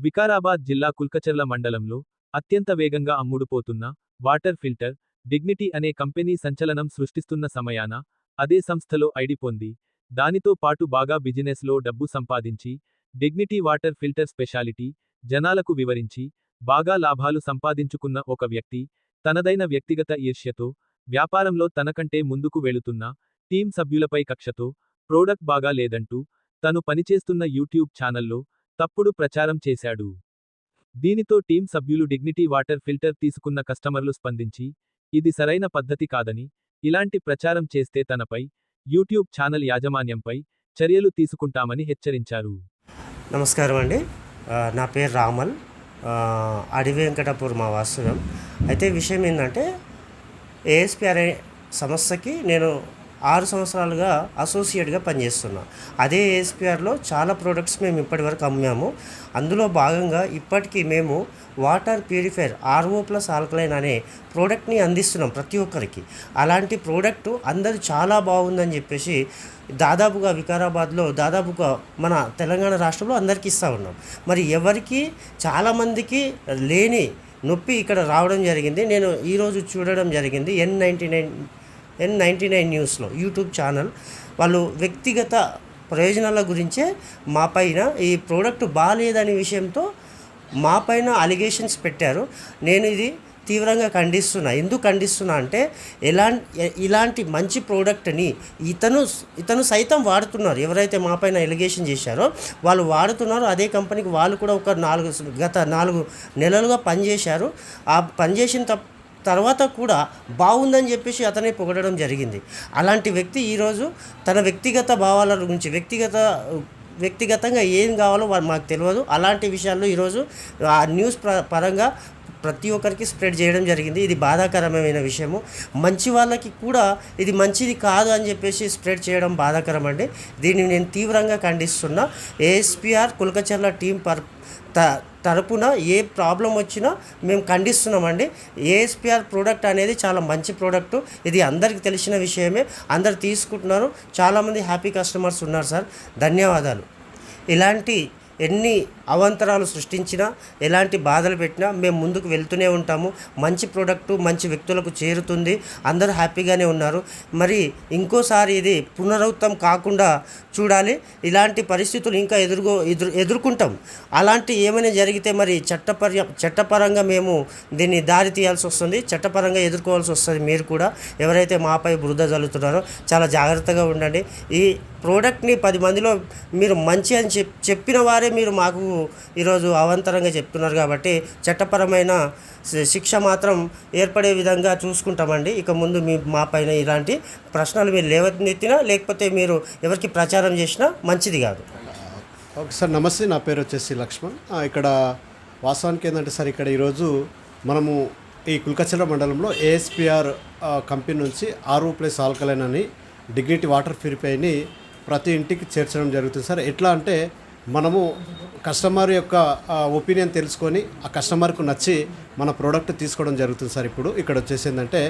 వికారాబాద్ జిల్లా కుల్కచర్ల మండలంలో అత్యంత వేగంగా అమ్ముడుపోతున్న వాటర్ ఫిల్టర్ డిగ్నిటీ అనే కంపెనీ సంచలనం సృష్టిస్తున్న సమయాన అదే సంస్థలో ఐడి పొంది దానితో పాటు బాగా బిజినెస్లో డబ్బు సంపాదించి డిగ్నిటీ వాటర్ ఫిల్టర్ స్పెషాలిటీ జనాలకు వివరించి బాగా లాభాలు సంపాదించుకున్న ఒక వ్యక్తి తనదైన వ్యక్తిగత ఈర్ష్యతో వ్యాపారంలో తనకంటే ముందుకు వెళుతున్న టీం సభ్యులపై కక్షతో ప్రోడక్ట్ బాగా లేదంటూ తను పనిచేస్తున్న యూట్యూబ్ ఛానల్లో తప్పుడు ప్రచారం చేశాడు. దీనితో టీం సభ్యులు డిగ్నిటీ వాటర్ ఫిల్టర్ తీసుకున్న కస్టమర్లు స్పందించి ఇది సరైన పద్ధతి కాదని ఇలాంటి ప్రచారం చేస్తే తనపై యూట్యూబ్ ఛానల్ యాజమాన్యంపై చర్యలు తీసుకుంటామని హెచ్చరించారు. నమస్కారం అండి. నా పేరు రామల్. ఆ, అడవి మా వాస్తవం అయితే విషయం ఏంటంటే ఏఎస్పి అనే సంస్థకి నేను ఆరు సంవత్సరాలుగా అసోసియేట్గా పనిచేస్తున్నా. అదే ఏఎస్పిఆర్లో చాలా ప్రోడక్ట్స్ మేము ఇప్పటివరకు అమ్మాము. అందులో భాగంగా ఇప్పటికీ మేము water purifier RO plus alkaline అనే ప్రోడక్ట్ని అందిస్తున్నాం ప్రతి ఒక్కరికి. అలాంటి ప్రోడక్ట్ అందరు చాలా బాగుందని చెప్పేసి దాదాపుగా వికారాబాద్లో దాదాపుగా మన తెలంగాణ రాష్ట్రంలో అందరికీ ఇస్తూ ఉన్నాం. మరి ఎవరికి చాలామందికి లేని నొప్పి ఇక్కడ రావడం జరిగింది. నేను ఈరోజు చూడడం జరిగింది. N ninety nine N ninety nine న్యూస్లో యూట్యూబ్ ఛానల్ వాళ్ళు వ్యక్తిగత ప్రయోజనాల గురించే మా పైన ఈ ప్రోడక్ట్ బాగాలేదనే విషయంతో మా పైన అలిగేషన్స్ పెట్టారు. నేను ఇది తీవ్రంగా ఖండిస్తున్నా. ఎందుకు ఖండిస్తున్నా అంటే ఎలా ఇలాంటి మంచి ప్రోడక్ట్ని ఇతను ఇతను సైతం వాడుతున్నారు. ఎవరైతే మా పైన ఎలిగేషన్ చేశారో వాళ్ళు వాడుతున్నారు. అదే కంపెనీకి వాళ్ళు కూడా ఒక నాలుగు గత నాలుగు నెలలుగా పనిచేశారు. ఆ పనిచేసిన తప్ప తర్వాత కూడా బాగుందని చెప్పేసి అతనే పొగడడం జరిగింది. అలాంటి వ్యక్తి ఈరోజు తన వ్యక్తిగత భావాల గురించి వ్యక్తిగత వ్యక్తిగతంగా ఏం కావాలో మాకు తెలియదు. అలాంటి విషయాల్లో ఈరోజు ఆ న్యూస్ ప్ర- పరంగా ప్రతి ఒక్కరికి స్ప్రెడ్ చేయడం జరిగింది. ఇది బాధాకరమైన విషయము. మంచి వాళ్ళకి కూడా ఇది మంచిది కాదు అని చెప్పేసి స్ప్రెడ్ చేయడం బాధాకరం అండి. దీన్ని నేను తీవ్రంగా ఖండిస్తున్నా. ఏఎస్పిఆర్ కులకచర్ల టీం పర్ త తరపున ఏ ప్రాబ్లం వచ్చినా మేము ఖండిస్తున్నామండి. ఏఎస్పిఆర్ ప్రోడక్ట్ అనేది చాలా మంచి ప్రోడక్ట్. ఇది అందరికీ తెలిసిన విషయమే. అందరు తీసుకుంటున్నారు. చాలామంది హ్యాపీ కస్టమర్స్ ఉన్నారు సార్. ధన్యవాదాలు. ఇలాంటి ఎన్ని అవాంతరాలు సృష్టించినా ఎలాంటి బాధలు పెట్టినా మేము ముందుకు వెళ్తూనే ఉంటాము. మంచి ప్రోడక్టు మంచి వ్యక్తులకు చేరుతుంది. అందరూ హ్యాపీగానే ఉన్నారు. మరి ఇంకోసారి ఇది పునరావృతం కాకుండా చూడాలి. ఇలాంటి పరిస్థితులు ఇంకా ఎదుర్గో ఎదురు ఎదుర్కొంటాం. అలాంటి ఏమైనా జరిగితే మరి చట్టపర్య చట్టపరంగా మేము దీన్ని దారి తీయాల్సి వస్తుంది. చట్టపరంగా ఎదుర్కోవాల్సి వస్తుంది మీరు కూడా. ఎవరైతే మాపై బురద జల్లుతున్నారో చాలా జాగ్రత్తగా ఉండండి. ఈ ప్రోడక్ట్ని పది మందిలో మీరు మంచి అని చెప్ చెప్పిన వారే మీరు మాకు ఈరోజు అవంతరంగా చెప్తున్నారు కాబట్టి చట్టపరమైన శిక్ష మాత్రం ఏర్పడే విధంగా చూసుకుంటామండి. ఇక ముందు మీ మా పైన ఇలాంటి ప్రశ్నలు మీరు లేవనెత్తినా లేకపోతే మీరు ఎవరికి ప్రచారం చేసినా మంచిది కాదు. ఓకే సార్ నమస్తే. నా పేరు వచ్చేసి లక్ష్మణ్. ఇక్కడ వాస్తవానికి ఏంటంటే సార్ ఇక్కడ ఈరోజు మనము ఈ కుల్కచల మండలంలో ఏఎస్పిఆర్ కంపెనీ నుంచి ఆరు ప్లస్ ఆల్కలైన్ అని డిగ్నిటీ వాటర్ ప్యూరిఫైని ప్రతి ఇంటికి చేర్చడం జరుగుతుంది. సార్ ఎట్లా అంటే మనము కస్టమర్ యొక్క ఒపీనియన్ తెలుసుకొని ఆ కస్టమర్కు నచ్చి మన ప్రోడక్ట్ తీసుకోవడం జరుగుతుంది సార్. ఇప్పుడు ఇక్కడ వచ్చేసి ఏంటంటే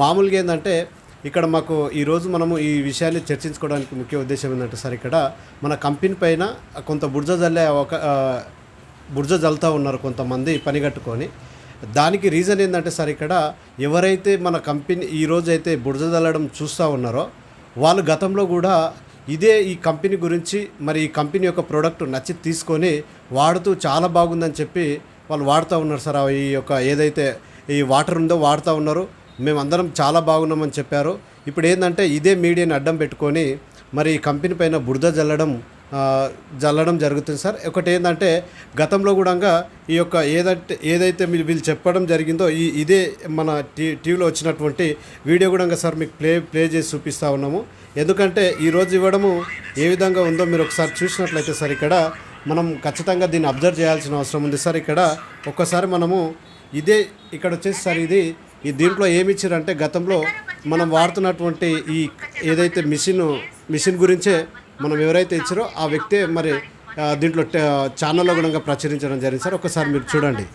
మామూలుగా ఏంటంటే ఇక్కడ మాకు ఈరోజు మనము ఈ విషయాన్ని చర్చించుకోవడానికి ముఖ్య ఉద్దేశం ఏంటంటే సార్ ఇక్కడ మన కంపెనీ పైన కొంత బుర్జ జల్లే ఒక బుర్జ జల్తా ఉన్నారు కొంతమంది పని కట్టుకొని. దానికి రీజన్ ఏంటంటే సార్ ఇక్కడ ఎవరైతే మన కంపెనీ ఈ అయితే బుర్జ జల్లడం చూస్తూ ఉన్నారో వాళ్ళు గతంలో కూడా ఇదే ఈ కంపెనీ గురించి మరి ఈ కంపెనీ యొక్క ప్రోడక్ట్ నచ్చి తీసుకొని వాడుతూ చాలా బాగుందని చెప్పి వాళ్ళు వాడుతూ ఉన్నారు సార్. ఆ ఈ యొక్క ఏదైతే ఈ వాటర్ ఉందో వాడుతూ ఉన్నారు. మేమందరం చాలా బాగున్నామని చెప్పారు. ఇప్పుడు ఏంటంటే ఇదే మీడియాని అడ్డం పెట్టుకొని మరి ఈ కంపెనీ పైన బురద జల్లడం జల్లడం జరుగుతుంది సార్. ఒకటి ఏంటంటే గతంలో కూడా ఈ యొక్క ఏదంటే ఏదైతే మీరు వీళ్ళు చెప్పడం జరిగిందో ఈ ఇదే మన టీ టీవీలో వచ్చినటువంటి వీడియో కూడా సార్ మీకు ప్లే ప్లే చేసి చూపిస్తూ ఉన్నాము. ఎందుకంటే ఈరోజు ఇవ్వడము ఏ విధంగా ఉందో మీరు ఒకసారి చూసినట్లయితే సార్ ఇక్కడ మనం ఖచ్చితంగా దీన్ని అబ్జర్వ్ చేయాల్సిన అవసరం ఉంది సార్. ఇక్కడ ఒక్కసారి మనము ఇదే ఇక్కడ వచ్చేసి సార్ ఇది ఈ దీంట్లో ఏమి ఇచ్చారంటే గతంలో మనం వాడుతున్నటువంటి ఈ ఏదైతే మిషన్ మిషన్ గురించే మనం ఎవరైతే ఇచ్చారో ఆ వ్యక్తే మరి దీంట్లో ఛానల్లో కూడా ప్రచురించడం జరిగింది. సార్ ఒకసారి మీరు చూడండి.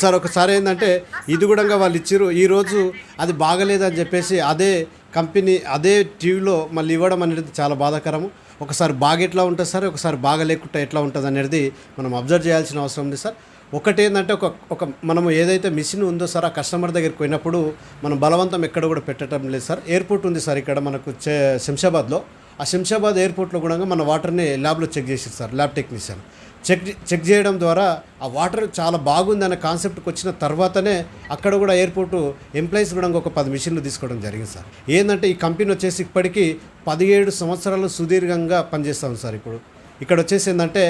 సార్ ఒకసారి ఏంటంటే ఇది కూడా వాళ్ళు ఇచ్చారు. ఈరోజు అది బాగలేదని చెప్పేసి అదే కంపెనీ అదే టీవీలో మళ్ళీ ఇవ్వడం అనేది చాలా బాధాకరము. ఒకసారి బాగా ఎట్లా ఉంటుంది సార్? ఒకసారి బాగా లేకుండా ఎట్లా ఉంటుంది అనేది మనం అబ్జర్వ్ చేయాల్సిన అవసరం ఉంది సార్. ఒకటి ఏంటంటే ఒక ఒక మనము ఏదైతే మిషన్ ఉందో సార్ ఆ కస్టమర్ దగ్గరికి పోయినప్పుడు మనం బలవంతం ఎక్కడ కూడా పెట్టడం లేదు సార్. ఎయిర్పోర్ట్ ఉంది సార్ ఇక్కడ మనకు చే శంషాబాద్లో. ఆ శంషాబాద్ ఎయిర్పోర్ట్లో కూడా మన వాటర్ని ల్యాబ్లో చెక్ చేసారు sir lab technician. Check check చేయడం ద్వారా ఆ వాటర్ చాలా బాగుంది అనే కాన్సెప్ట్కి వచ్చిన తర్వాతనే అక్కడ కూడా ఎయిర్పోర్టు ఎంప్లాయీస్ కూడా ఒక పది మిషన్లు తీసుకోవడం జరిగింది సార్. ఏంటంటే ఈ కంపెనీ వచ్చేసి ఇప్పటికీ పదిహేడు సంవత్సరాలు సుదీర్ఘంగా పనిచేస్తాం సార్ ఇప్పుడు. ఇక్కడ వచ్చేసి ఏంటంటే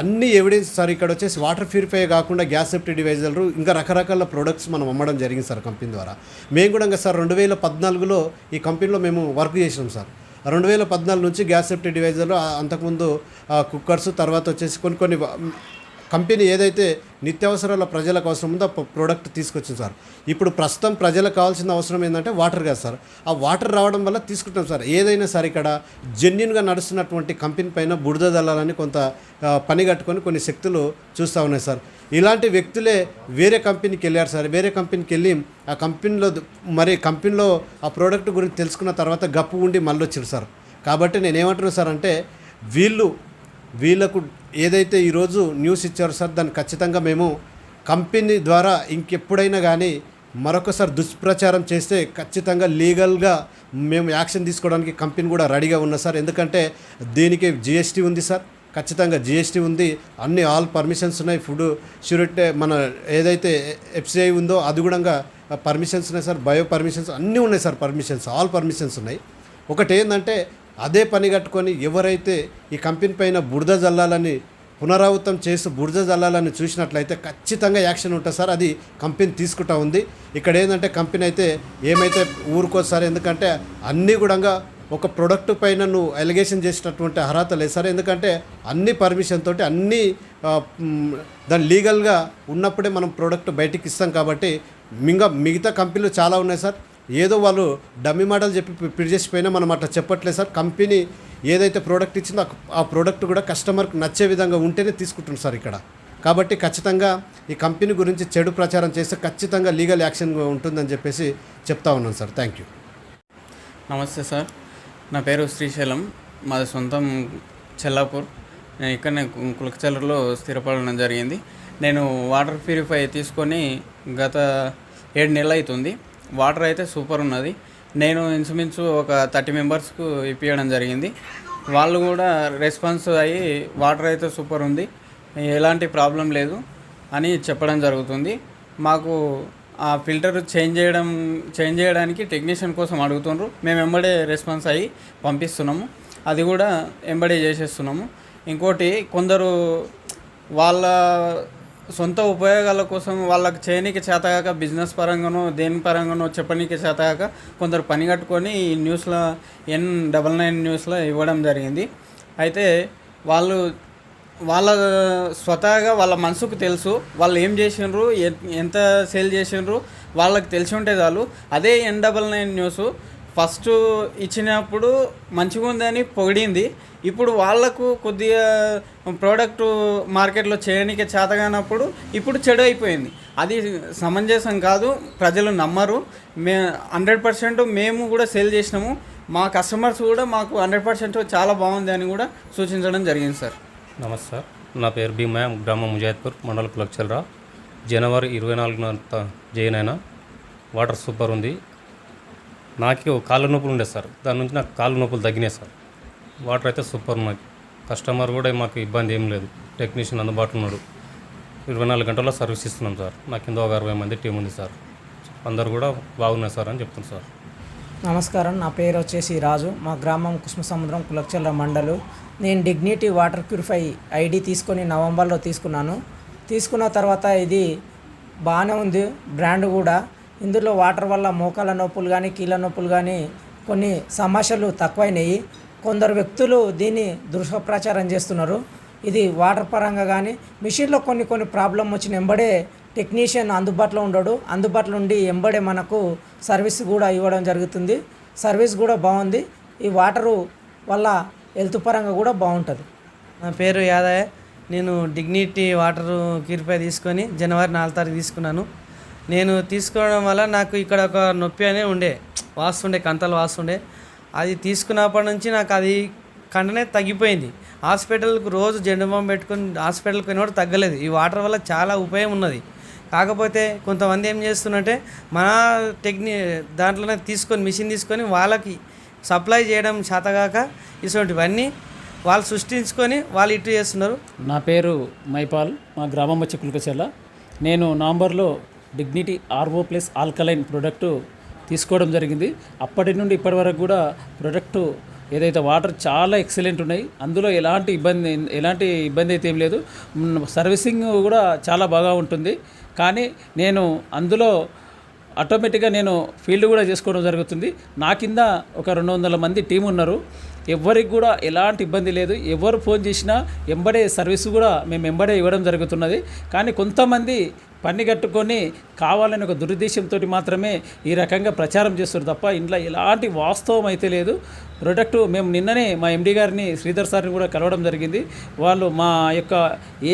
అన్ని ఎవిడెన్స్ సార్ ఇక్కడ వచ్చేసి వాటర్ ప్యూరిఫై కాకుండా గ్యాస్ సేఫ్టీ డివైజర్లు ఇంకా రకరకాల ప్రొడక్ట్స్ మనం అమ్మడం జరిగింది సార్ కంపెనీ ద్వారా. మేము కూడా ఇంకా సార్ రెండు వేల పద్నాలుగులో ఈ కంపెనీలో మేము వర్క్ చేసినాం సార్. రెండు వేల పద్నాలుగు నుంచి గ్యాస్ సేఫ్టీ డివైజర్లు అంతకుముందు కుక్కర్స్ తర్వాత వచ్చేసి కొన్ని కొన్ని కంపెనీ ఏదైతే నిత్యావసరాల ప్రజలకు అవసరం ఉందో ప్రోడక్ట్ తీసుకొచ్చింది సార్. ఇప్పుడు ప్రస్తుతం ప్రజలకు కావాల్సిన అవసరం ఏంటంటే వాటర్ కదా సార్. ఆ వాటర్ రావడం వల్ల తీసుకుంటాం సార్. ఏదైనా సార్ ఇక్కడ జెన్యున్గా నడుస్తున్నటువంటి కంపెనీ పైన బురద దళాలని కొంత పని కట్టుకొని కొన్ని శక్తులు చూస్తూ ఉన్నాయి సార్. ఇలాంటి వ్యక్తులే వేరే కంపెనీకి వెళ్ళారు సార్. వేరే కంపెనీకి వెళ్ళి ఆ కంపెనీలో మరి కంపెనీలో ఆ ప్రోడక్ట్ గురించి తెలుసుకున్న తర్వాత గప్పు ఉండి మళ్ళీ వచ్చారు సార్. కాబట్టి నేనేమంటున్నాను సార్ అంటే వీళ్ళు వీళ్ళకు ఏదైతే ఈరోజు న్యూస్ ఇచ్చారో సార్ దాన్ని ఖచ్చితంగా మేము కంపెనీ ద్వారా ఇంకెప్పుడైనా కానీ మరొకసారి దుష్ప్రచారం చేస్తే ఖచ్చితంగా లీగల్గా మేము యాక్షన్ తీసుకోవడానికి కంపెనీ కూడా రెడీగా ఉన్నా సార్. ఎందుకంటే దీనికి జిఎస్టీ ఉంది సార్. ఖచ్చితంగా జిఎస్టీ ఉంది. అన్ని ఆల్ పర్మిషన్స్ ఉన్నాయి. ఫుడ్ షూరిటీ మన ఏదైతే ఎఫ్సిఐ ఉందో అది కూడా పర్మిషన్స్ ఉన్నాయి సార్. బయో పర్మిషన్స్ అన్నీ ఉన్నాయి సార్. పర్మిషన్స్ ఆల్ పర్మిషన్స్ ఉన్నాయి. ఒకటి ఏంటంటే అదే పని కట్టుకొని ఎవరైతే ఈ కంపెనీ పైన బురద జల్లాలని పునరావృతం చేస్తూ బురద జల్లాలని చూసినట్లయితే ఖచ్చితంగా యాక్షన్ ఉంటుంది సార్. అది కంపెనీ తీసుకుంటా ఉంది. ఇక్కడ ఏంటంటే కంపెనీ అయితే ఏమైతే ఊరుకోదు సార్ ఎందుకంటే అన్నీ కూడా ఒక ప్రొడక్ట్ పైన నువ్వు ఎలిగేషన్ చేసినటువంటి అర్హత లేదు సార్. ఎందుకంటే అన్ని పర్మిషన్ తోటి అన్ని దాని లీగల్గా ఉన్నప్పుడే మనం ప్రోడక్ట్ బయటికి ఇస్తాం కాబట్టి ఇంకా మిగతా కంపెనీలు చాలా ఉన్నాయి సార్. ఏదో వాళ్ళు డమ్మి మాటలు చెప్పి పిడి చేసిపోయినా మనం అట్లా చెప్పట్లేదు సార్. కంపెనీ ఏదైతే ప్రోడక్ట్ ఇచ్చిందో ఆ- ప్రోడక్ట్ కూడా కస్టమర్కి నచ్చే విధంగా ఉంటేనే తీసుకుంటుంది సార్ ఇక్కడ. కాబట్టి ఖచ్చితంగా ఈ కంపెనీ గురించి చెడు ప్రచారం చేస్తే ఖచ్చితంగా లీగల్ యాక్షన్ ఉంటుందని చెప్పేసి చెప్తా ఉన్నాను సార్. Thank you. నమస్తే సార్. నా పేరు శ్రీశైలం. మాది సొంతం చెల్లాపూర్. నేను ఇక్కడనే కు- కులకచల్లూరులో స్థిరపడడం జరిగింది. నేను వాటర్ ప్యూరిఫై తీసుకొని గత ఏడు నెలలు అవుతుంది. వాటర్ అయితే సూపర్ ఉన్నది. నేను ఇంచుమించు ఒక థర్టీ మెంబర్స్కు ఇప్పించడం జరిగింది. వాళ్ళు కూడా రెస్పాన్స్ అయ్యి వాటర్ అయితే సూపర్ ఉంది. ఎలాంటి ప్రాబ్లం లేదు అని చెప్పడం జరుగుతుంది. మాకు ఆ ఫిల్టర్ చేంజ్ చేయడం చేంజ్ చేయడానికి టెక్నీషియన్ కోసం అడుగుతుండ్రు. మేము వెంబడే రెస్పాన్స్ అయ్యి పంపిస్తున్నాము. అది కూడా ఎంబడే చేసేస్తున్నాము. ఇంకోటి కొందరు వాళ్ళ సొంత ఉపయోగాల కోసం వాళ్ళకి చేయనీకి చేతగాక బిజినెస్ పరంగానో దేని పరంగానో చెప్పనీకి చేతగాక కొందరు పని కట్టుకొని ఈ న్యూస్లో ఎన్ డబల్ నైన్ న్యూస్లో ఇవ్వడం జరిగింది. అయితే వాళ్ళు వాళ్ళ స్వతహాగా వాళ్ళ మనసుకు తెలుసు వాళ్ళు ఏం చేసిండ్రు ఎంత సేల్ చేసిండ్రు వాళ్ళకి తెలిసి ఉంటే చాలు. అదే N double nine news first ఇచ్చినప్పుడు మంచిగా ఉందని పొగిడింది. ఇప్పుడు వాళ్ళకు కొద్దిగా ప్రోడక్ట్ మార్కెట్లో చేయడానికి చేతగానప్పుడు ఇప్పుడు చెడు అయిపోయింది. అది సమంజసం కాదు ప్రజలు నమ్మరు. మే హండ్రెడ్ పర్సెంట్ మేము కూడా సేల్ చేసినాము. మా కస్టమర్స్ కూడా మాకు హండ్రెడ్ పర్సెంట్ చాలా బాగుంది అని కూడా సూచించడం జరిగింది సార్. నమస్తే నా పేరు భీమయ్య గ్రామం ముజాద్పూర్ మండల కులక్చల్రా జనవరి ఇరవై నాలుగున జైన్ అయినా. వాటర్ సూపర్ ఉంది. నాకు కాళ్ళ నొప్పులు ఉండే సార్. దాని నుంచి నాకు కాళ్ళ నొప్పులు తగ్గినాయి సార్. వాటర్ అయితే సూపర్ ఉన్నాయి. కస్టమర్ కూడా మాకు ఇబ్బంది ఏం లేదు. టెక్నీషియన్ అందుబాటులో ఉన్నాడు. ఇరవై నాలుగు గంటల్లో సర్వీస్ ఇస్తున్నాం సార్. నా కింద ఒక అరవై మంది టీం ఉంది సార్. అందరు కూడా బాగున్నారు సార్ అని చెప్తున్నాను సార్. నమస్కారం. నా పేరు వచ్చేసి రాజు. మా గ్రామం కుష్మ సముద్రం కులక్చల్ల మండలు. నేను డిగ్నిటీ వాటర్ ప్యూరిఫై ఐడి తీసుకొని నవంబర్లో తీసుకున్నాను. తీసుకున్న తర్వాత ఇది బాగానే ఉంది. బ్రాండ్ కూడా ఇందులో వాటర్ వల్ల మోకాల నొప్పులు కానీ కీళ్ళ నొప్పులు కానీ కొన్ని సమస్యలు తక్కువైనాయి. కొందరు వ్యక్తులు దీన్ని దుష్ప్రచారం చేస్తున్నారు. ఇది వాటర్ పరంగా కానీ మిషన్లో కొన్ని కొన్ని ప్రాబ్లం వచ్చిన ఎంబడే టెక్నీషియన్ అందుబాటులో ఉండడు. అందుబాటులో ఉండి ఎంబడే మనకు సర్వీస్ కూడా ఇవ్వడం జరుగుతుంది. సర్వీస్ కూడా బాగుంది. ఈ వాటరు వల్ల హెల్త్ పరంగా కూడా బాగుంటుంది. నా పేరు యాదయ్య. నేను డిగ్నిటీ వాటరు కిరిపై తీసుకొని జనవరి నాలుగు తారీఖు తీసుకున్నాను. నేను తీసుకోవడం వల్ల నాకు ఇక్కడ ఒక నొప్పి అనే ఉండే వాస్తుండే కంతలు వాస్తుండే అది తీసుకున్నప్పటి నుంచి నాకు అది కండనే తగ్గిపోయింది. హాస్పిటల్కి రోజు జెండు బాంబు పెట్టుకుని హాస్పిటల్కి పోయిన కూడా తగ్గలేదు. ఈ వాటర్ వల్ల చాలా ఉపయోగం ఉన్నది. కాకపోతే కొంతమంది ఏం చేస్తున్నట్టే మన టెక్ని దాంట్లోనే తీసుకొని మిషన్ తీసుకొని వాళ్ళకి సప్లై చేయడం చేతగాక ఇటువంటివన్నీ వాళ్ళు సృష్టించుకొని వాళ్ళు ఇటు చేస్తున్నారు. నా పేరు మైపాల్. మా గ్రామం వచ్చి కులకచెల్ల నేను నవంబర్లో Dignity RO plus alkaline product తీసుకోవడం జరిగింది. అప్పటి నుండి ఇప్పటి వరకు కూడా ప్రోడక్ట్ ఏదైతే వాటర్ చాలా ఎక్సలెంట్ ఉన్నాయి. అందులో ఎలాంటి ఇబ్బంది ఎలాంటి ఇబ్బంది అయితే ఏం లేదు. సర్వీసింగ్ కూడా చాలా బాగా ఉంటుంది. కానీ నేను అందులో ఆటోమేటిక్గా నేను ఫీల్డ్ కూడా చేసుకోవడం జరుగుతుంది. నా కింద ఒక రెండు వందల మంది టీం ఉన్నారు. ఎవరికి కూడా ఎలాంటి ఇబ్బంది లేదు. ఎవరు ఫోన్ చేసినా ఎంబడే సర్వీస్ కూడా మేము ఎంబడే ఇవ్వడం జరుగుతున్నది. కానీ కొంతమంది పని కట్టుకొని కావాలని ఒక దురుద్దేశంతో మాత్రమే ఈ రకంగా ప్రచారం చేస్తారు తప్ప ఇంట్లో ఎలాంటి వాస్తవం అయితే లేదు. ప్రొడక్ట్ మేము నిన్ననే మా ఎండి గారిని శ్రీధర్ సార్ని కూడా కలవడం జరిగింది. వాళ్ళు మా యొక్క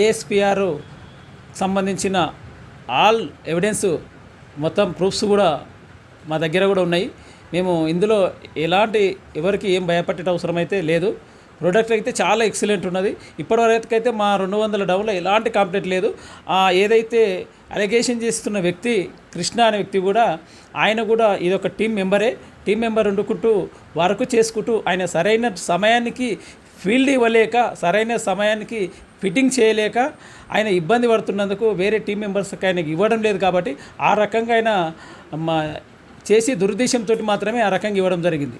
ఏఎస్పిఆర్ సంబంధించిన ఆల్ ఎవిడెన్స్ మొత్తం ప్రూఫ్స్ కూడా మా దగ్గర కూడా ఉన్నాయి. మేము ఇందులో ఎలాంటి ఎవరికి ఏం భయపడే అవసరం అయితే లేదు. ప్రోడక్ట్ అయితే చాలా ఎక్సలెంట్ ఉన్నది. ఇప్పటివరకు అయితే మా రెండు వందల డౌన్లో ఎలాంటి కంప్లైంట్ లేదు. ఏదైతే అలిగేషన్ చేస్తున్న వ్యక్తి కృష్ణ అనే వ్యక్తి కూడా ఆయన కూడా ఇదొక టీం మెంబరే. టీం మెంబర్ వండుకుంటూ వర్క్ చేసుకుంటూ ఆయన సరైన సమయానికి ఫీల్డ్ ఇవ్వలేక సరైన సమయానికి ఫిట్టింగ్ చేయలేక ఆయన ఇబ్బంది పడుతున్నందుకు వేరే టీం మెంబర్స్కి ఆయనకి ఇవ్వడం లేదు కాబట్టి ఆ రకంగా ఆయన మా చేసి దురుద్దేశంతో మాత్రమే ఆ రకంగా ఇవ్వడం జరిగింది.